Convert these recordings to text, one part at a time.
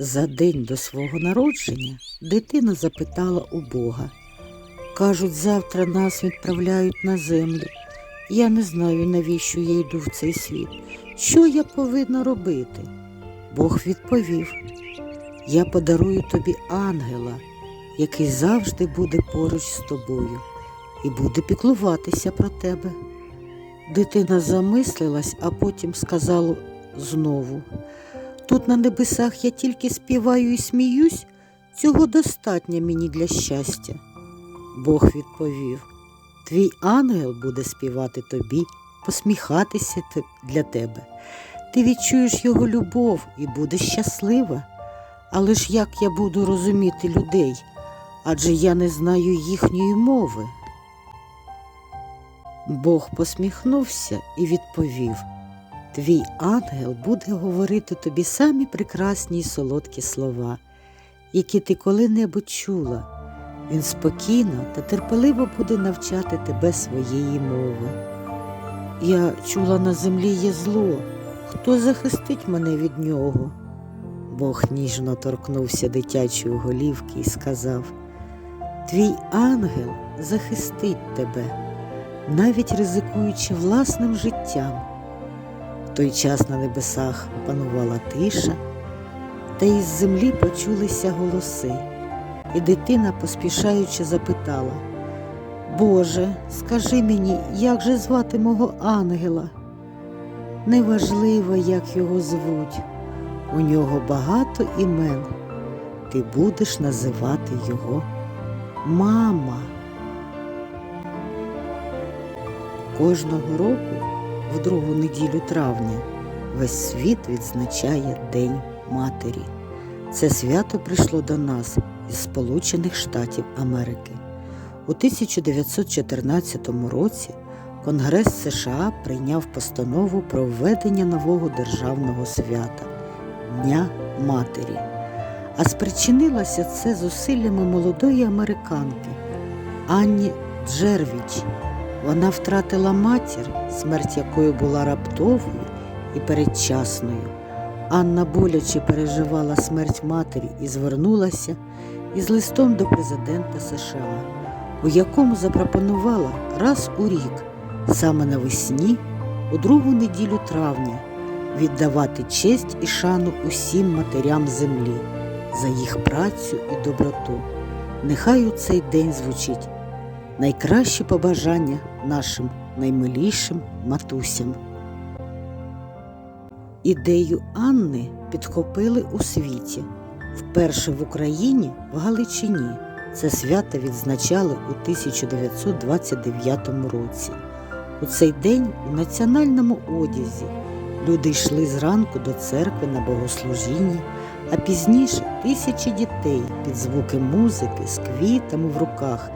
За день до свого народження дитина запитала у Бога. Кажуть, завтра нас відправляють на землю. Я не знаю, навіщо я йду в цей світ. Що я повинна робити? Бог відповів: Я подарую тобі ангела, який завжди буде поруч з тобою і буде піклуватися про тебе. Дитина замислилась, а потім сказала знову: Тут на небесах я тільки співаю і сміюсь, цього достатньо мені для щастя. Бог відповів: Твій ангел буде співати тобі, посміхатися для тебе. Ти відчуєш його любов і будеш щаслива. Але ж як я буду розуміти людей, адже я не знаю їхньої мови. Бог посміхнувся і відповів: Твій ангел буде говорити тобі самі прекрасні й солодкі слова, які ти коли-небудь чула. Він спокійно та терпеливо буде навчати тебе своєї мови. Я чула на землі є зло. Хто захистить мене від нього? Бог ніжно торкнувся дитячої голівки і сказав: Твій ангел захистить тебе, навіть ризикуючи власним життям. Той час на небесах панувала тиша, та із землі почулися голоси, і дитина, поспішаючи, запитала: Боже, скажи мені, як же звати мого ангела? Неважливо, як його звуть, у нього багато імен. Ти будеш називати його мама. Кожного року, в другу неділю травня, весь світ відзначає День Матері. Це свято прийшло до нас із Сполучених Штатів Америки. У 1914 році Конгрес США прийняв постанову про введення нового державного свята Дня Матері. А спричинилося це зусиллями молодої американки Анні Джервіч. Вона втратила матір, смерть якої була раптовою і передчасною. Анна боляче переживала смерть матері і звернулася із листом до президента США, у якому запропонувала раз у рік, саме навесні, у другу неділю травня, віддавати честь і шану усім матерям землі за їх працю і доброту. Нехай у цей день звучить найкращі побажання нашим наймилішим матусям. Ідею Анни підхопили у світі. Вперше в Україні в Галичині це свято відзначали у 1929 році. У цей день у національному одязі люди йшли зранку до церкви на богослужіння, а пізніше тисячі дітей під звуки музики з квітами в руках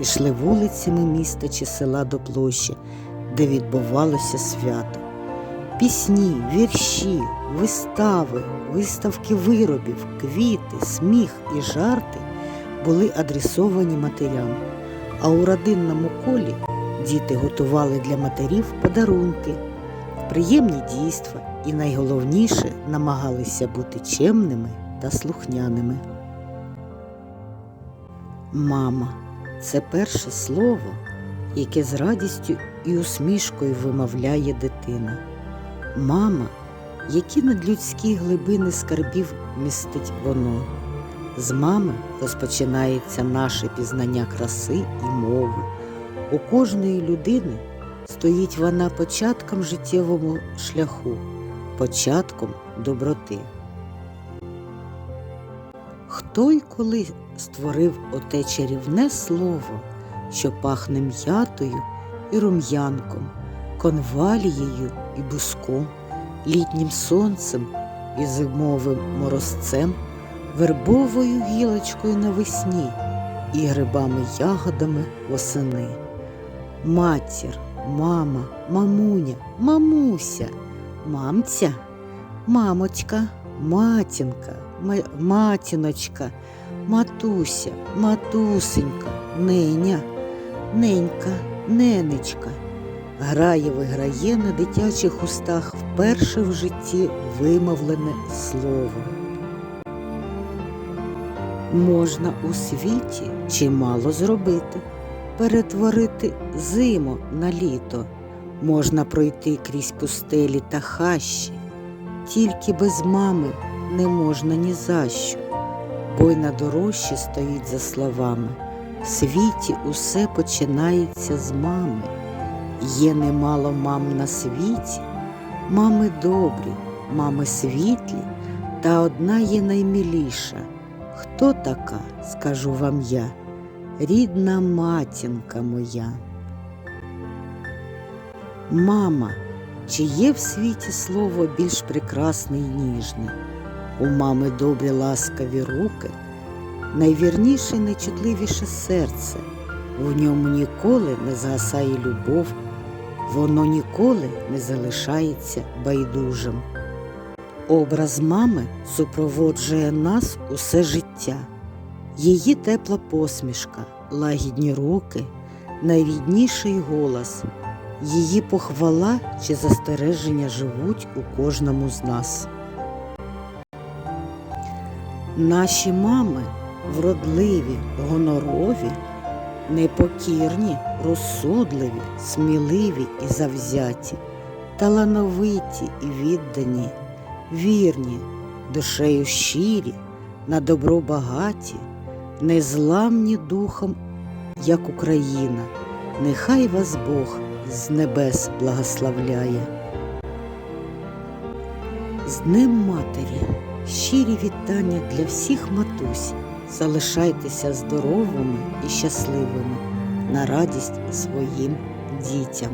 йшли вулицями міста чи села до площі, де відбувалося свято. Пісні, вірші, вистави, виставки виробів, квіти, сміх і жарти були адресовані матерям, а у родинному колі діти готували для матерів подарунки, приємні дійства і найголовніше намагалися бути чемними та слухняними. Мама це перше слово, яке з радістю і усмішкою вимовляє дитина. Мама, які надлюдські глибини скарбів містить воно. З мами розпочинається наше пізнання краси і мови. У кожної людини стоїть вона початком життєвого шляху, початком доброти. Хто й коли створив оте чарівне слово, що пахне м'ятою і рум'янком, конвалією і буском, літнім сонцем і зимовим морозцем, вербовою гілочкою навесні і грибами ягодами восени. Матір, мама, мамуня, мамуся, мамця, мамочка, матінка, ма- матіночка, матуся, матусенька, неня, ненька, ненечка. Грає виграє на дитячих устах вперше в житті вимовлене слово. Можна у світі чимало зробити, перетворити зиму на літо, можна пройти крізь пустелі та хащі, тільки без мами не можна ні за що, бо й на дорожчі стоїть за словами. В світі усе починається з мами. Є немало мам на світі, мами добрі, мами світлі, та одна є наймиліша. Хто така, скажу вам я, рідна матінка моя. Мама, чи є в світі слово більш прекрасне й ніжне? У мами добрі ласкаві руки, найвірніше, найчутливіше серце. В ньому ніколи не згасає любов, воно ніколи не залишається байдужим. Образ мами супроводжує нас усе життя, її тепла посмішка, лагідні руки, найрідніший голос, її похвала чи застереження живуть у кожному з нас. Наші мами вродливі, гонорові, непокірні, розсудливі, сміливі і завзяті, талановиті і віддані, вірні, душею щирі, на добро багаті, незламні духом, як Україна. Нехай вас Бог з небес благословляє. З Днем Матері щирі вітання для всіх матусь. Залишайтеся здоровими і щасливими на радість своїм дітям.